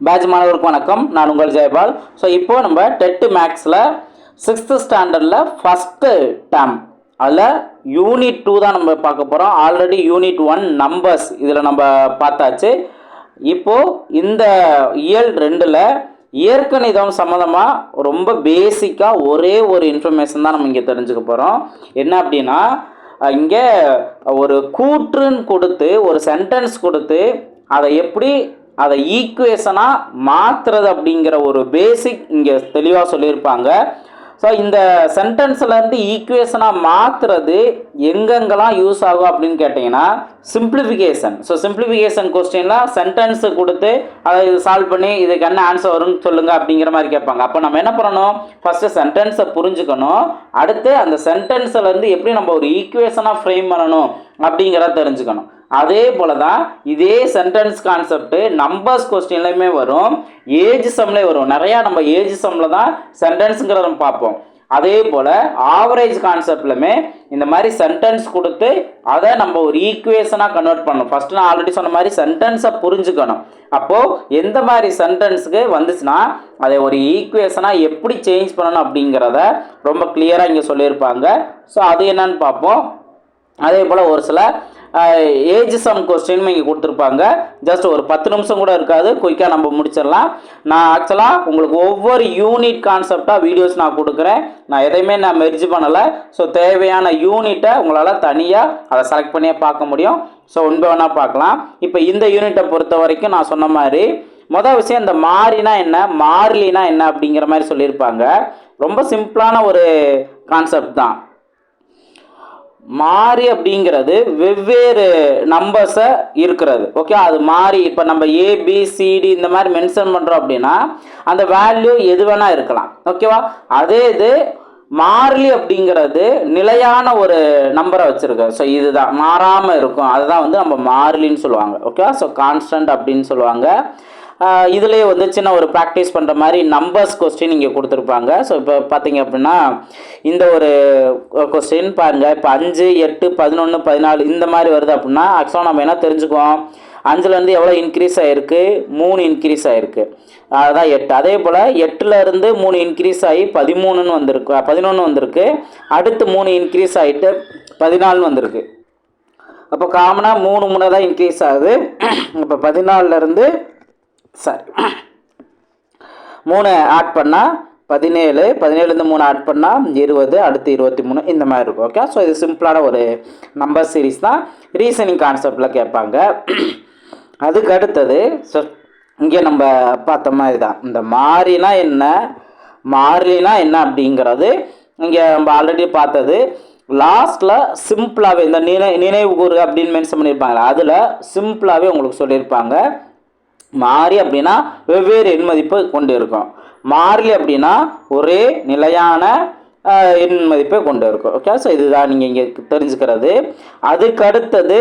Batch மாணவருக்கு வணக்கம். நான் உங்கள் ஜெயபால். ஸோ இப்போ நம்ம டெட்டு மேக்ஸில் சிக்ஸ்த்து ஸ்டாண்டர்டில் ஃபஸ்ட்டு டேம் அதில் யூனிட் டூ தான் நம்ம பார்க்க போகிறோம் ஆல்ரெடி யூனிட் ஒன் நம்பர்ஸ் இதில் நம்ம பார்த்தாச்சு. இப்போது இந்த இயல் ரெண்டில் இயற்கணிதம் சம்மந்தமாக ரொம்ப பேசிக்காக ஒரே ஒரு இன்ஃபர்மேஷன் தான் நம்ம இங்கே தெரிஞ்சுக்க போகிறோம் என்ன அப்படின்னா இங்கே ஒரு கூற்றுன்னு கொடுத்து ஒரு சென்டென்ஸ் கொடுத்து அதை எப்படி அதை ஈக்குவேஷனாக மாற்றுறது அப்படிங்கிற ஒரு பேசிக் இங்கே தெளிவாக சொல்லியிருப்பாங்க. ஸோ இந்த சென்டென்ஸ்லேருந்து ஈக்குவேஷனாக மாற்றுறது எங்கெங்கெல்லாம் யூஸ் ஆகும் அப்படின்னு கேட்டிங்கன்னா சிம்பிளிஃபிகேஷன் ஸோ சிம்பிளிஃபிகேஷன் கொஸ்டினில் சென்டென்ஸு கொடுத்து அதை இது சால்வ் பண்ணி இதுக்கு என்ன ஆன்சர் வரும்னு சொல்லுங்கள் அப்படிங்கிற மாதிரி கேட்பாங்க. அப்போ நம்ம என்ன பண்ணணும்? ஃபஸ்ட்டு சென்டென்ஸை புரிஞ்சுக்கணும். அடுத்து அந்த சென்டென்ஸ்லேருந்து எப்படி நம்ம ஒரு ஈக்குவேஷனாக ஃப்ரேம் பண்ணணும் அப்படிங்கிறத தெரிஞ்சுக்கணும். அதே போல தான் இதே சென்டென்ஸ் கான்செப்ட்டு நம்பர்ஸ் கொஸ்டின்லையுமே வரும் ஏஜ் சம்லே வரும். நிறையா நம்ம ஏஜ் சம்மில் தான் சென்டென்ஸுங்கிறத பார்ப்போம். அதே போல் ஆவரேஜ் கான்செப்ட்லுமே இந்த மாதிரி சென்டென்ஸ் கொடுத்து அதை நம்ம ஒரு ஈக்குவேஷனாக கன்வெர்ட் பண்ணணும். ஃபஸ்ட்டு நான் ஆல்ரெடி சொன்ன மாதிரி சென்டென்ஸை புரிஞ்சுக்கணும். அப்போது எந்த மாதிரி சென்டென்ஸுக்கு வந்துச்சுன்னா அதை ஒரு ஈக்குவேஷனாக எப்படி சேஞ்ச் பண்ணணும் அப்படிங்கிறத ரொம்ப கிளியராக இங்கே சொல்லியிருப்பாங்க. ஸோ அது என்னன்னு பார்ப்போம். அதே போல் ஒரு சில ஏஜ் சம் கொஸ்டின் இங்கே கொடுத்துருப்பாங்க. ஜஸ்ட் ஒரு பத்து நிமிஷம் கூட இருக்காது. குயிக்காக நம்ம முடிச்சிடலாம். நான் ஆக்சுவலாக உங்களுக்கு ஒவ்வொரு யூனிட் கான்செப்டாக வீடியோஸ் நான் கொடுக்குறேன். நான் எதையுமே நான் மெர்ஜ் பண்ணலை. ஸோ தேவையான யூனிட்டை உங்களால் தனியாக அதை செலக்ட் பண்ணியே பார்க்க முடியும். ஸோ ஒன்பே வேணால் பார்க்கலாம். இப்போ இந்த யூனிட்டை பொறுத்த வரைக்கும் நான் சொன்ன மாதிரி மொதல் விஷயம் இந்த மாறினா என்ன மாறிலினா என்ன அப்படிங்கிற மாதிரி சொல்லியிருப்பாங்க. ரொம்ப சிம்பிளான ஒரு கான்செப்ட் தான். மாறி அப்படிங்கிறது வெவ்வேறு நம்பர்ஸை இருக்கிறது. ஓகே அது மாறி இப்போ நம்ம ஏபிசிடி இந்த மாதிரி மென்ஷன் பண்ணுறோம் அப்படின்னா அந்த வேல்யூ எது வேணால் இருக்கலாம். ஓகேவா அதே இது மாறிலி அப்படிங்கிறது நிலையான ஒரு நம்பரை வச்சுருக்கு ஸோ இதுதான். மாறாமல் இருக்கும். அதுதான் வந்து நம்ம மாறிலின்னு சொல்லுவாங்க. ஓகேவா ஸோ கான்ஸ்டன்ட் அப்படின்னு சொல்லுவாங்க. இதுலேயே வந்து சின்ன ஒரு ப்ராக்டிஸ் பண்ணுற மாதிரி நம்பர்ஸ் கொஸ்டின் இங்கே கொடுத்துருப்பாங்க. ஸோ இப்போ பார்த்தீங்க அப்படின்னா இந்த ஒரு கொஸ்டின் பாருங்கள் இப்போ அஞ்சு எட்டு பதினொன்று பதினாலு இந்த மாதிரி வருது அப்படின்னா ஆக்சுவலாக நம்ம என்ன தெரிஞ்சுக்குவோம்? அஞ்சுலேருந்து எவ்வளோ இன்க்ரீஸ் ஆகிருக்கு மூணு இன்க்ரீஸ் ஆகிருக்கு அதான் எட்டு. அதே போல் எட்டுலேருந்து மூணு இன்க்ரீஸ் ஆகி பதிமூணுன்னு வந்திருக்கு. பதினொன்று வந்திருக்கு. அடுத்து மூணு இன்க்ரீஸ் ஆகிட்டு பதினாலுன்னு வந்திருக்கு. அப்போ காமனாக மூணு மூணு தான் இன்க்ரீஸ் ஆகுது. இப்போ பதினாலிருந்து சாரி. மூணு ஆட் பண்ணால் பதினேழு பதினேழுலேருந்து மூணு ஆட் பண்ணால் இருபது அடுத்து இருபத்தி மூணு இந்த மாதிரி இருக்கும் ஓகே ஸோ இது சிம்பிளான ஒரு நம்பர் சீரீஸ் தான். ரீசனிங் கான்செப்டில் கேட்பாங்க. அதுக்கு அடுத்தது ஸோ இங்கே நம்ம பார்த்த மாதிரி தான். இந்த மாறினா என்ன? மாறினா என்ன அப்படிங்கிறது இங்கே நம்ம ஆல்ரெடி பார்த்தது. லாஸ்ட்டில் சிம்பிளாகவே இந்த நினை நினைவு கூறு அப்படின்னு மென்ஷன் பண்ணியிருப்பாங்களா அதில் சிம்பிளாகவே உங்களுக்கு சொல்லியிருப்பாங்க. மாறி அப்படின்னா வெவ்வேறு எண் மதிப்பு கொண்டு இருக்கும். மாறிலி அப்படின்னா ஒரே நிலையான எண் மதிப்பை கொண்டு இருக்கும். ஓகே ஸோ இதுதான் நீங்கள் இங்கே தெரிஞ்சுக்கிறது. அதுக்கு அடுத்தது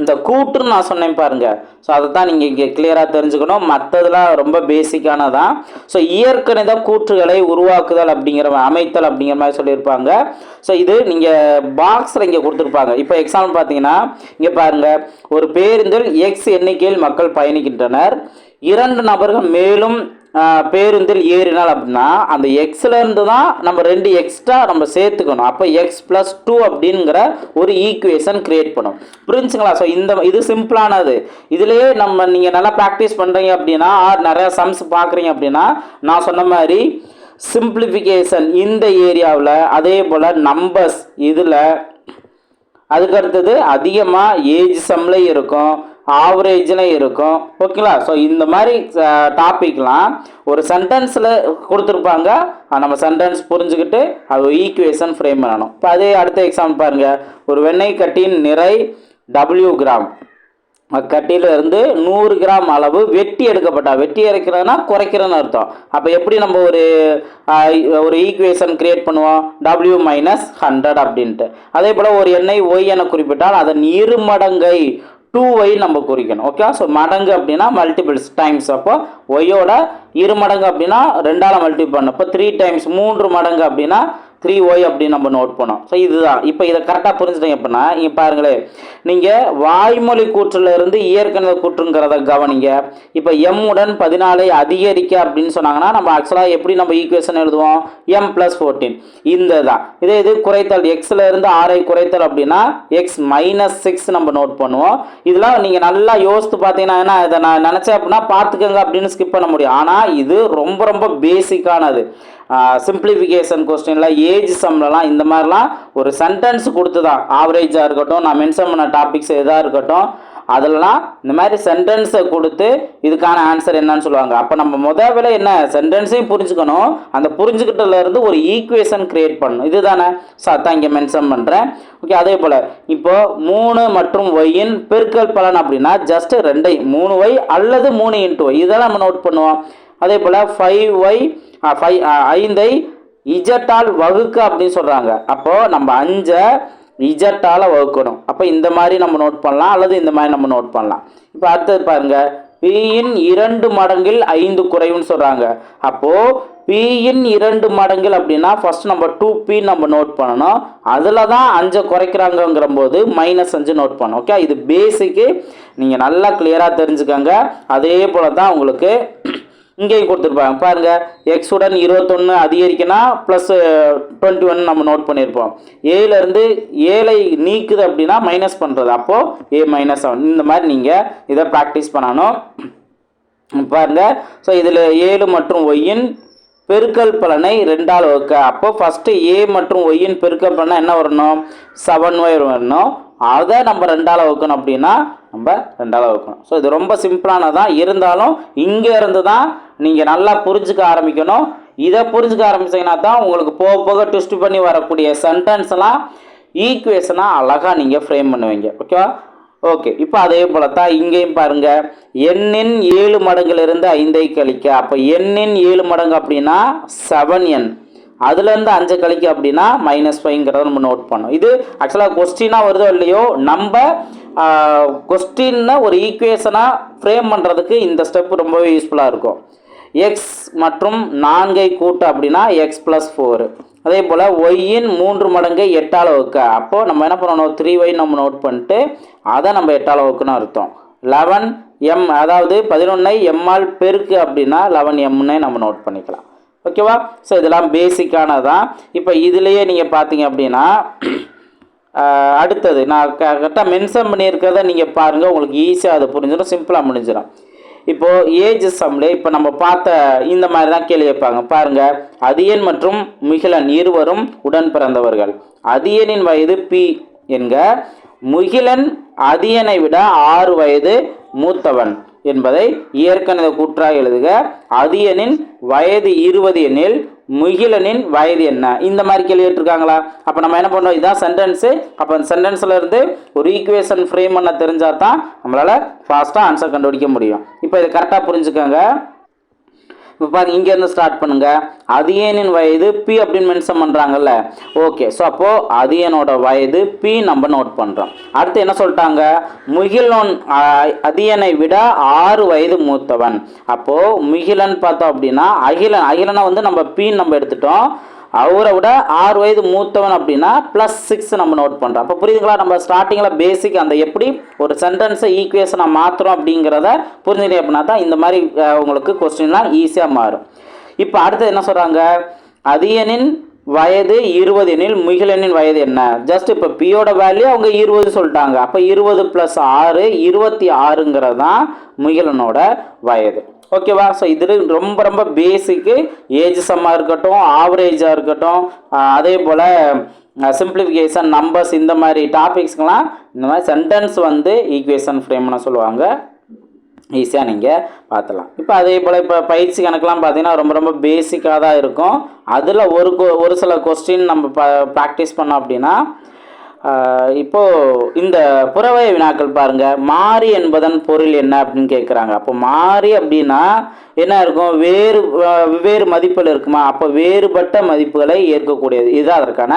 இந்த கூற்றுன்னு நான் சொன்னேன் பாருங்கள் ஸோ அதை தான் நீங்கள் இங்கே கிளியராக தெரிஞ்சுக்கணும். மற்றதெல்லாம் ரொம்ப பேசிக்கானதான் ஸோ இயற்கணித கூற்றுகளை உருவாக்குதல் அப்படிங்கிற அமைத்தல் அப்படிங்கிற மாதிரி சொல்லியிருப்பாங்க. ஸோ இது நீங்கள் பாக்ஸில் இங்கே கொடுத்துருப்பாங்க. இப்போ எக்ஸாம்பிள் பார்த்தீங்கன்னா இங்கே பாருங்கள் ஒரு பேருந்தில் எக்ஸ் எண்ணிக்கையில் மக்கள் பயணிக்கின்றனர். இரண்டு நபர்கள் மேலும் பேருந்தில் ஏறினால் அப்படின்னா அந்த எக்ஸ்லேருந்து தான் நம்ம ரெண்டு எக்ஸ்ட்ரா நம்ம சேர்த்துக்கணும். அப்போ எக்ஸ் ப்ளஸ் டூ அப்படிங்கிற ஒரு ஈக்குவேஷன் க்ரியேட் பண்ணும். புரிஞ்சுங்களா? ஸோ இந்த இது சிம்பிளானது இதுலேயே நம்ம நீங்கள் நல்லா ப்ராக்டிஸ் பண்ணுறீங்க அப்படின்னா ஆர் நிறையா சம்ஸ் பார்க்குறீங்க அப்படின்னா நான் சொன்ன மாதிரி சிம்பிளிஃபிகேஷன் இந்த ஏரியாவில் அதே போல் நம்பர்ஸ் இதில் அதுக்கு அடுத்தது அதிகமாக ஏஜ் சம்மில் இருக்கும். ஆவரேஜில் இருக்கும். ஓகேங்களா ஸோ இந்த மாதிரி டாபிக்லாம் ஒரு சென்டென்ஸில் கொடுத்துருப்பாங்க. நம்ம சென்டென்ஸ் புரிஞ்சுக்கிட்டு அது ஈக்குவேஷன் ஃப்ரேம் பண்ணணும். இப்போ அதே அடுத்த எக்ஸாம்பிள் பாருங்கள் ஒரு வெண்ணெய் கட்டியின் நிறை டபிள்யூ கிராம் கட்டியிலிருந்து நூறு கிராம் அளவு வெட்டி எடுக்கப்பட்டா வெட்டி இறக்கிறதுனா குறைக்கிறன்னு அர்த்தம். அப்போ எப்படி நம்ம ஒரு ஒரு ஈக்குவேஷன் கிரியேட் பண்ணுவோம்? டபிள்யூ மைனஸ் ஹண்ட்ரட் அப்படின்ட்டு. அதே போல் ஒரு எண்ணெய் ஒய் என குறிப்பிட்டால் அதன் இரு மடங்கை டூ நம்ம குறிக்கணும். ஓகே ஸோ மடங்கு அப்படின்னா மல்டிபிள்ஸ் டைம்ஸ் அப்போ ஒய்யோட இரு மடங்கு அப்படின்னா ரெண்டால் மல்டிபிள் பண்ணணும். இப்போ த்ரீ டைம்ஸ் மூன்று மடங்கு அப்படின்னா த்ரீ ஒய் அப்படின்னு நம்ம நோட் பண்ணோம். ஸோ இதுதான். இப்போ இதை கரெக்டாக புரிஞ்சுட்டீங்க அப்படின்னா இங்கே பாருங்களேன். நீங்கள் வாய்மொழி கூற்றுல இருந்து இயற்கணித கூற்றுங்கிறத கவனிங்க. இப்போ எம் உடன் பதினாலை அதிகரிக்க அப்படின்னு சொன்னாங்கன்னா நம்ம ஆக்சுவலாக எப்படி நம்ம ஈக்குவேஷன் எழுதுவோம்? எம் ப்ளஸ் ஃபோர்டீன் இந்த தான் இதே இது குறைத்தல். எக்ஸில் இருந்து குறைத்தல் அப்படின்னா எக்ஸ் மைனஸ் சிக்ஸ் நம்ம நோட் பண்ணுவோம். இதெல்லாம் நீங்கள் நல்லா யோசித்து பார்த்தீங்கன்னா என்ன இதை நான் நினச்சேன் அப்படின்னா பார்த்துக்கங்க அப்படின்னு ஸ்கிப் பண்ண முடியும். ஆனால் இது ரொம்ப ரொம்ப பேசிக்கானது சிம்பிளிஃபிகேஷன் கொஸ்டினில் ஏஜ் சம்லலாம் இந்த மாதிரிலாம் ஒரு சென்டென்ஸ் கொடுத்து தான் ஆவரேஜாக இருக்கட்டும் நான் மென்ஷன் பண்ண டாபிக்ஸ் எதாக இருக்கட்டும் அதெல்லாம் இந்த மாதிரி சென்டென்ஸை கொடுத்து இதுக்கான ஆன்சர் என்னன்னு சொல்லுவாங்க. அப்போ நம்ம முத வேலை என்ன சென்டென்ஸையும் புரிஞ்சுக்கணும். அந்த புரிஞ்சுக்கிட்டதுலேருந்து ஒரு ஈக்குவேஷன் கிரியேட் பண்ணணும். இதுதானே? ஸோ அதான் இங்கே மென்ஷன் பண்ணுறேன் ஓகே அதே போல் இப்போ மூணு மற்றும் ஒய்யின் பெருக்கல் பலன் அப்படின்னா ஜஸ்ட் ரெண்டை மூணு ஒய் அல்லது மூணு இன்ட்டு ஒய் இதெல்லாம் நம்ம நோட் பண்ணுவோம். அதே போல் ஃபைவ் ஒய் ஐந்தை இஜட்டால் வகுக்க அப்படின்னு சொல்கிறாங்க அப்போது நம்ம அஞ்சை இஜட்டால் வகுக்கணும். அப்போ இந்த மாதிரி நம்ம நோட் பண்ணலாம் அல்லது இந்த மாதிரி நம்ம நோட் பண்ணலாம். இப்போ அடுத்தது பாருங்கள் பியின் இரண்டு மடங்கில் ஐந்து குறைவுன்னு சொல்கிறாங்க அப்போது பியின் இரண்டு மடங்கில் அப்படின்னா ஃபர்ஸ்ட் நம்ம டூ பி நம்ம நோட் பண்ணணும். அதில் தான் அஞ்சை குறைக்கிறாங்கங்கிற போது மைனஸ் அஞ்சு நோட் பண்ணணும். ஓகே இது பேசிக்கு நீங்கள் நல்லா கிளியராக தெரிஞ்சுக்கோங்க. அதே போல் தான் உங்களுக்கு இங்கேயும் கொடுத்துருப்பாங்க. பாருங்க எக்ஸ் உடன் இருபத்தொன்று அதிகரிக்கனா ப்ளஸ் டுவெண்ட்டி ஒன் நம்ம நோட் பண்ணியிருப்போம் ஏலேருந்து ஏழை நீக்குது அப்படின்னா மைனஸ் பண்ணுறது அப்போது ஏ மைனஸ் செவன் இந்த மாதிரி நீங்கள் இதை ப்ராக்டிஸ் பண்ணணும். பாருங்க ஸோ இதில் ஏழு மற்றும் ஒய்யின் பெருக்கல் பலனை ரெண்டால் வகுக்க. அப்போ ஃபஸ்ட்டு ஏ மற்றும் ஒய்யின் பெருக்கல் பலனை என்ன வரணும்? செவன் ஒய் வரணும். அதை நம்ம ரெண்டால் வகுக்கணும் அப்படின்னா நம்ம ரெண்டால் வகுக்கணும். ஸோ இது ரொம்ப சிம்பிளானதான் இருந்தாலும் இங்கே இருந்து தான் நீங்கள் நல்லா புரிஞ்சுக்க ஆரம்பிக்கணும். இதை புரிஞ்சுக்க ஆரம்பிச்சீங்கன்னா தான் உங்களுக்கு போக போக ட்விஸ்ட் பண்ணி வரக்கூடிய சென்டென்ஸ்லாம் ஈக்குவேஷனாக அழகாக நீங்கள் ஃப்ரேம் பண்ணுவீங்க. ஓகேவா ஓகே இப்போ அதே போல தான் இங்கேயும் பாருங்கள் எண்ணின் ஏழு மடங்கிலிருந்து ஐந்தை கழிக்க. அப்போ எண்ணின் ஏழு மடங்கு அப்படின்னா செவன் என் அதுலேருந்து அஞ்சு கழிக்க அப்படின்னா மைனஸ் ஃபைவ்ங்கிறத நம்ம நோட் பண்ணோம் இது ஆக்சுவலாக கொஸ்டினாக வருதோ இல்லையோ நம்ம கொஸ்டின்னு ஒரு ஈக்குவேஷனாக ஃப்ரேம் பண்ணுறதுக்கு இந்த ஸ்டெப் ரொம்பவே யூஸ்ஃபுல்லாக இருக்கும். எக்ஸ் மற்றும் நான்கை கூட்டு அப்படின்னா எக்ஸ் ப்ளஸ் ஃபோரு அதே போல் ஒய்யின் மூன்று மடங்கை எட்டால் வகுக்க. அப்போது நம்ம என்ன பண்ணணும்? த்ரீ ஒய் நம்ம நோட் பண்ணிட்டு அதை நம்ம எட்டால் வகுக்குன்னு அர்த்தம். லெவன் எம் அதாவது பதினொன்னை எம்மால் பெருக்கு அப்படின்னா லெவன் எம்னே நம்ம நோட் பண்ணிக்கலாம். ஓகேவா ஸோ இதெல்லாம் பேசிக்கானதான் இப்போ இதுலேயே நீங்கள் பார்த்தீங்க அப்படின்னா அடுத்தது. நான் கரெக்டாக மென்ஷன் பண்ணியிருக்கிறத நீங்கள் பாருங்கள் உங்களுக்கு ஈஸியாக அதை புரிஞ்சிடும். சிம்பிளாக முடிஞ்சிடும். இப்போது ஏஜ் சம்ல இப்போ நம்ம பார்த்த இந்த மாதிரி தான் கேள்வி வைப்பாங்க பாருங்க அதியன் மற்றும் முகிலன் இருவரும் உடன் பிறந்தவர்கள். அதியனின் வயது பி என்க முகிலன் அதியனை விட ஆறு வயது மூத்தவன் என்பதை இயற்கணித கூற்றாக எழுதுக. அதியனின் வயது இருபது எனில் முகிலனின் வயது என்ன? இந்த மாதிரி கேள்வி கேட்டிருக்காங்களா? அப்போ நம்ம என்ன பண்ணோம் இதுதான் சென்டென்ஸு அப்போ அந்த சென்டென்ஸில் இருந்து ஒரு ஈக்குவேஷன் ஃப்ரேம் பண்ண தெரிஞ்சால் தான் நம்மளால் ஃபாஸ்ட்டாக ஆன்சர் கண்டுபிடிக்க முடியும். இப்போ இதை கரெக்டாக புரிஞ்சுக்கோங்க. இப்போ பாருங்க இங்கேருந்து ஸ்டார்ட் பண்ணுங்க. அதியனின் வயது? பி அப்படின்னு மென்ஷன் பண்ணுறாங்கல்ல ஓகே ஸோ அப்போது அதியனோட வயது? பி நம்ம நோட் பண்ணுறோம் அடுத்து என்ன சொல்லிட்டாங்க? முகிலன் அதியனை விட ஆறு வயது மூத்தவன். அப்போது முகிலன் பார்த்தோம் அப்படின்னா அகிலன் அகிலனை வந்து நம்ம பின்னு நம்ம எடுத்துட்டோம். அவரை விட ஆறு வயது மூத்தவன் அப்படின்னா ப்ளஸ் சிக்ஸ் நம்ம நோட் பண்ணுறோம் அப்போ புரியுதுங்களா? நம்ம ஸ்டார்டிங்கில் பேசிக் அந்த எப்படி ஒரு சென்டென்ஸை ஈக்குவேஷனாக மாற்றுறோம் அப்படிங்கிறத புரிஞ்சுக்கிட்டே அப்படின்னா தான் இந்த மாதிரி உங்களுக்கு கொஸ்டின்லாம் ஈஸியாக மாறும். இப்போ அடுத்து என்ன சொல்கிறாங்க அதியனின் வயது இருபது எனில் முகிலனின் வயது என்ன? ஜஸ்ட் இப்போ பியோட வேல்யூ அவங்க இருபது சொல்லிட்டாங்க. அப்போ இருபது ப்ளஸ் ஆறு இருபத்தி ஆறுங்கிறது தான் முகிலனோட வயது. ஓகேவா ஸோ இது ரொம்ப ரொம்ப பேசிக்கு ஏஜ் சம்மாக இருக்கட்டும் ஆவரேஜாக இருக்கட்டும் அதே போல் சிம்பிளிஃபிகேஷன் நம்பர்ஸ் இந்த மாதிரி டாபிக்ஸ்க்கெலாம் இந்த மாதிரி சென்டென்ஸ் வந்து ஈக்குவேஷன் ஃப்ரேம்னு சொல்லுவாங்க. ஈஸியாக நீங்கள் பார்த்துலாம் இப்போ அதே போல் இப்போ பயிற்சி கணக்கெலாம் பார்த்தீங்கன்னா ரொம்ப ரொம்ப பேசிக்காக தான் இருக்கும். அதில் ஒரு கொ- ஒரு சில கொஸ்டின் நம்ம ப ப்ராக்டிஸ் பண்ணோம் அப்படின்னா இப்போது இப்போ இந்த புறவய வினாக்கள் பாருங்க. மாறி என்பதன் பொருள் என்ன அப்படின்னு கேட்குறாங்க அப்போ மாறி அப்படின்னா என்ன இருக்கும்? வேறு வெவ்வேறு மதிப்பில் இருக்குமா? அப்போ வேறுபட்ட மதிப்புகளை ஏற்கக்கூடியது. இதுதான் அதற்கான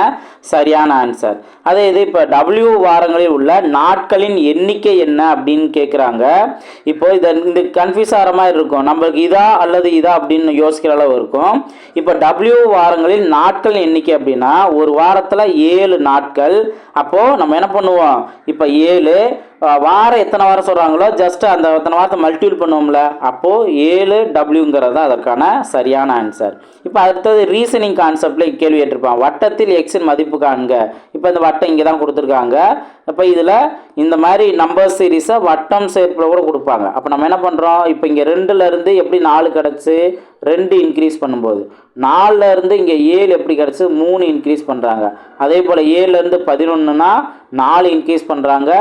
சரியான ஆன்சர் அதே இது இப்போ டபிள்யூ வாரங்களில் உள்ள நாட்களின் எண்ணிக்கை என்ன அப்படின்னு கேட்குறாங்க இப்போ இதை இந்த கன்ஃபியூஸ் ஆகிற மாதிரி இருக்கும். நம்மளுக்கு இதா அல்லது இதா அப்படின்னு யோசிக்கிற அளவு இருக்கும். இப்போ டபிள்யூ வாரங்களில் நாட்கள் எண்ணிக்கை அப்படின்னா ஒரு வாரத்தில் ஏழு நாட்கள். அப்போது நம்ம என்ன பண்ணுவோம்? இப்போ ஏழு வாரம் எத்தனை வாரம் சொல்கிறாங்களோ ஜஸ்ட் அந்த எத்தனை வாரத்தை மல்டிபிள் பண்ணுவோம்ல அப்போது ஏழு டபிள்யூங்கிறது தான் அதற்கான சரியான ஆன்சர் இப்போ அடுத்தது ரீசனிங் கான்செப்டில் கேள்வி கேட்டிருப்பான். வட்டத்தில் எக்ஸின் மதிப்பு காண்க. இப்போ இந்த வட்டம் இங்கே தான் கொடுத்துருக்காங்க. இப்போ இதில் இந்த மாதிரி நம்பர் சீரீஸை வட்டம் சேர்ப்பில் கூட கொடுப்பாங்க. அப்போ நம்ம என்ன பண்ணுறோம் இப்போ இங்கே ரெண்டுலேருந்து எப்படி நாலு கிடச்சி? ரெண்டு இன்க்ரீஸ் பண்ணும்போது. நாலுலேருந்து இங்கே ஏழு எப்படி கிடச்சி? மூணு இன்க்ரீஸ் பண்ணுறாங்க அதே போல் ஏழுலேருந்து பதினொன்றுனா நாலு இன்க்ரீஸ் பண்ணுறாங்க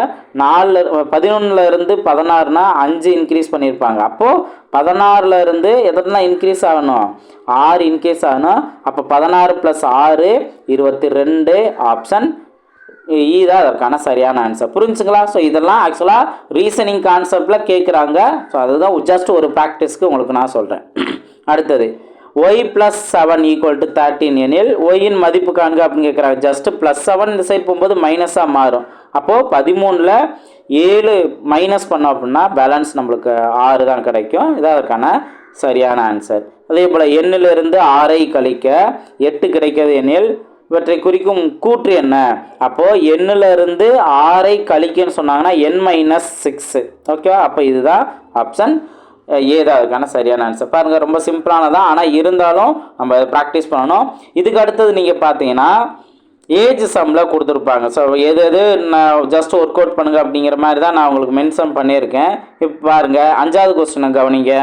நாலில் பதினொன்றில் பதினாறுனா அஞ்சு இன்க்ரீஸ் பண்ணியிருப்பாங்க. அப்போது பதினாறுல இருந்து இன்க்ரீஸ் ஆகணும்? ஆறு இன்க்ரீஸ் ஆகணும். அப்போ பதினாறு ப்ளஸ் ஆறு இருபத்தி ரெண்டு ஆப்ஷன் இ e தான் அதற்கான சரியான ஆன்சர் புரிஞ்சுங்களா? ஸோ இதெல்லாம் ஆக்சுவலாக ரீசனிங் கான்செப்டில் கேட்குறாங்க. ஸோ அதுதான் ஜஸ்ட் ஒரு ப்ராக்டிஸ்க்கு உங்களுக்கு நான் சொல்கிறேன் அடுத்தது Y plus seven equal to thirteen எனில் ஒய்யின் மதிப்பு காண்க அப்படின்னு கேட்குறாங்க. ஜஸ்ட் ப்ளஸ் செவன் இந்த சைட் போகும்போது மைனஸாக மாறும். அப்போது பதிமூணில் ஏழு மைனஸ் பண்ணோம் அப்படின்னா பேலன்ஸ் நம்மளுக்கு ஆறு தான் கிடைக்கும். இதான் அதற்கான சரியான ஆன்சர் அதே போல் எண்ணிலிருந்து ஆறை கழிக்க எட்டு கிடைக்கிறது எனில் இவற்றை குறிக்கும் கூற்று என்ன? அப்போது எண்ணில் இருந்து ஆறை கழிக்கன்னு சொன்னாங்கன்னா என் மைனஸ் சிக்ஸு ஓகேவா அப்போ இதுதான் ஆப்ஷன் ஏதா அதுக்கான சரியான ஆன்சர் பாருங்கள் ரொம்ப சிம்பிளானதான் ஆனால் இருந்தாலும் நம்ம ப்ராக்டிஸ் பண்ணணும். இதுக்கு அடுத்தது நீங்கள் பார்த்தீங்கன்னா ஏஜ் சம்மில் கொடுத்துருப்பாங்க. ஸோ எது எது நான் ஜஸ்ட் ஒர்க் அவுட் பண்ணுங்க அப்படிங்கிற மாதிரி தான் நான் உங்களுக்கு மென்ஷன் பண்ணியிருக்கேன். இப்போ பாருங்கள் அஞ்சாவது கொஸ்டினை கவனிங்க.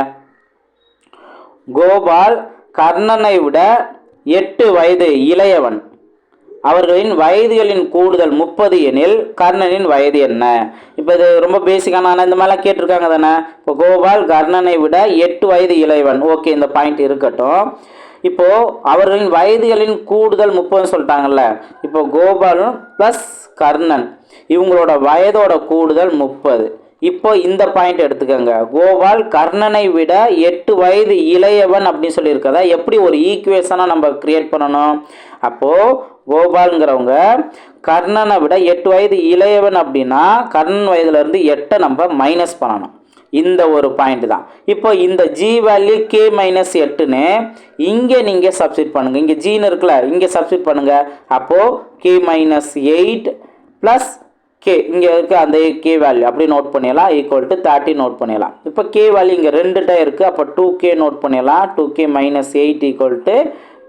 கோபால் கர்ணனை விட எட்டு வயது இளையவன். அவர்களின் வயதுகளின் கூடுதல் முப்பது எனில் கர்ணனின் வயது என்ன? இப்போ இது ரொம்ப பேசிக்கான இந்த மாதிரிலாம் கேட்டிருக்காங்க தானே. இப்போ கோபால் கர்ணனை விட எட்டு வயது இளையவன். ஓகே இந்த பாயிண்ட் இருக்கட்டும். இப்போது அவர்களின் வயதுகளின் கூடுதல் முப்பதுன்னு சொல்லிட்டாங்கல்ல. இப்போ கோபாலும் ப்ளஸ் கர்ணன். இவங்களோட வயதோட கூடுதல் முப்பது. இப்போ இந்த பாயிண்ட் எடுத்துக்கோங்க. கோபால் கர்ணனை விட எட்டு வயது இளையவன் அப்படின்னு சொல்லியிருக்கதா எப்படி ஒரு ஈக்குவேஷனாக நம்ம கிரியேட் பண்ணணும்? அப்போது கோபாலுங்கிறவங்க கர்ணனை விட எட்டு வயது இளையவன் அப்படின்னா கர்ணன் வயதுலேருந்து எட்டை நம்ம மைனஸ் பண்ணணும். இந்த ஒரு பாயிண்ட் தான். இப்போ இந்த ஜி வேல்யூ கே மைனஸ் எட்டுன்னு இங்கே நீங்கள் சப்ஸ்டிட் பண்ணுங்கள் இங்கே ஜீன்னு இருக்குல்ல இங்கே சப்ஸ்டிட் பண்ணுங்கள் அப்போது K minus eight plus K இங்கே இருக்க அந்த கே வேல்யூ அப்படி நோட் பண்ணிடலாம். ஈக்குவல் டு தேர்ட்டி நோட் பண்ணிடலாம். இப்போ கே வேல்யூ இங்கே ரெண்டுட்டா இருக்குது அப்போ டூ கே நோட் பண்ணிடலாம். Two K minus eight equal to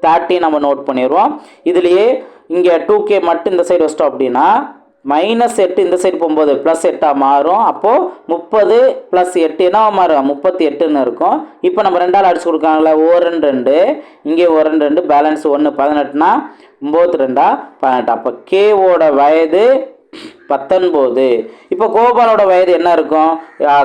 thirty நம்ம நோட் பண்ணிடுவோம் இதுலேயே இங்கே டூ கே மட்டும் இந்த சைடு வச்சிட்டோம் அப்படின்னா மைனஸ் எட்டு இந்த சைடு போகும்போது ப்ளஸ் எட்டாக மாறும். அப்போது முப்பது ப்ளஸ் எட்டு என்ன மாறும்? முப்பத்தி எட்டுன்னு இருக்கும். இப்போ நம்ம ரெண்டால் அடிச்சு கொடுக்காங்களே ஓ ரெண்டு ரெண்டு. இங்கே ஒரு ரெண்டு ரெண்டு பேலன்ஸ் ஒன்று பதினெட்டுனா ஒம்பது ரெண்டா பதினெட்டு. அப்போ கேவோட வயது பத்தொன்பது. இப்போ கோபாலோட வயது என்ன இருக்கும்?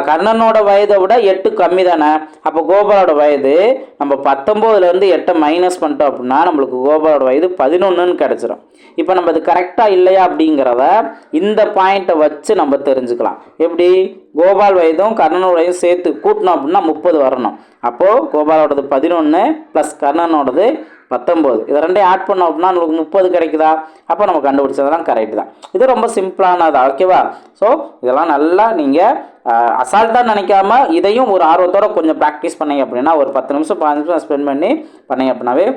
கர்ணனோட வயதை விட எட்டு கம்மி தானே. அப்போ கோபாலோட வயது நம்ம பத்தொம்போதுலேருந்து எட்டை மைனஸ் பண்ணிட்டோம் அப்படின்னா நம்மளுக்கு கோபாலோட வயது பதினொன்றுன்னு கிடச்சிரும். இப்போ நம்ம இது கரெக்டாக இல்லையா அப்படிங்கிறத இந்த பாயிண்ட்டை வச்சு நம்ம தெரிஞ்சுக்கலாம். எப்படி? கோபால் வயதும் கர்ணனோட வயதும் சேர்த்து கூட்டினோம் அப்படின்னா முப்பது வரணும். அப்போது கோபாலோடது பதினொன்று ப்ளஸ் கர்ணனோடது பத்தொம்போது. இதை ரெண்டையும் ஆட் பண்ணோம் அப்படின்னா நம்மளுக்கு முப்பது கிடைக்குதா? அப்போ நம்ம கண்டுபிடிச்சதெல்லாம் கரெக்ட் தான். இது ரொம்ப சிம்பிளானதா ஓகேவா ஸோ இதெல்லாம் நல்லா நீங்கள் அசால்ட்டாக நினைக்காம இதையும் ஒரு ஆர்வத்தோட கொஞ்சம் ப்ராக்டிஸ் பண்ணீங்க அப்படின்னா ஒரு பத்து நிமிஷம் பதினஞ்சு நிமிஷம் ஸ்பெண்ட் பண்ணி பண்ணீங்க அப்படின்னாவே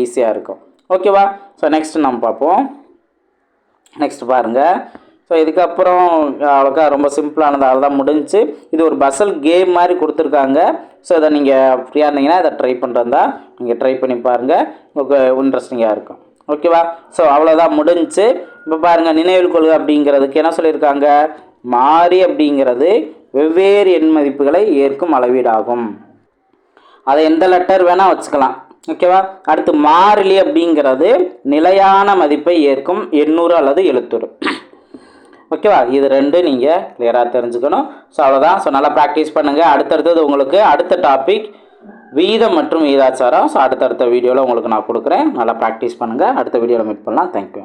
ஈஸியாக இருக்கும். ஓகேவா ஸோ நெக்ஸ்ட் நம்ம பார்ப்போம். நெக்ஸ்ட் பாருங்கள் ஸோ இதுக்கப்புறம் அவ்வளோக்கா ரொம்ப சிம்பிளானதால் தான் முடிஞ்சு இது ஒரு பசல் கேம் மாதிரி கொடுத்துருக்காங்க. ஸோ இதை நீங்கள் ஃப்ரீயாக இருந்தீங்கன்னா இதை ட்ரை பண்ணுறதா நீங்கள் ட்ரை பண்ணி பாருங்கள் உங்களுக்கு இன்ட்ரெஸ்டிங்காக இருக்கும். ஓகேவா ஸோ அவ்வளோதான் முடிஞ்சு இப்போ பாருங்கள் நினைவில் கொள்கை அப்படிங்கிறதுக்கு என்ன சொல்லியிருக்காங்க? மாறி அப்படிங்கிறது வெவ்வேறு எண் மதிப்புகளை ஏற்கும் அளவீடாகும். அதை எந்த லெட்டர் வேணால் வச்சுக்கலாம். ஓகேவா அடுத்து மாறிலி அப்படிங்கிறது நிலையான மதிப்பை ஏற்கும் எண்ணூறு அல்லது எழுத்தூறு ஓகேவா? இது ரெண்டு நீங்கள் கிளியராக தெரிஞ்சுக்கணும். ஸோ அவ்வளோதான் ஸோ நல்லா ப்ராக்டிஸ் பண்ணுங்கள் அடுத்தடுத்தது உங்களுக்கு அடுத்த டாபிக் வீதம் மற்றும் வீதாச்சாரம் ஸோ அடுத்தடுத்த வீடியோவில் உங்களுக்கு நான் கொடுக்குறேன். நல்லா ப்ராக்டிஸ் பண்ணுங்கள் அடுத்த வீடியோவில் மீட் பண்ணலாம். தேங்க்யூ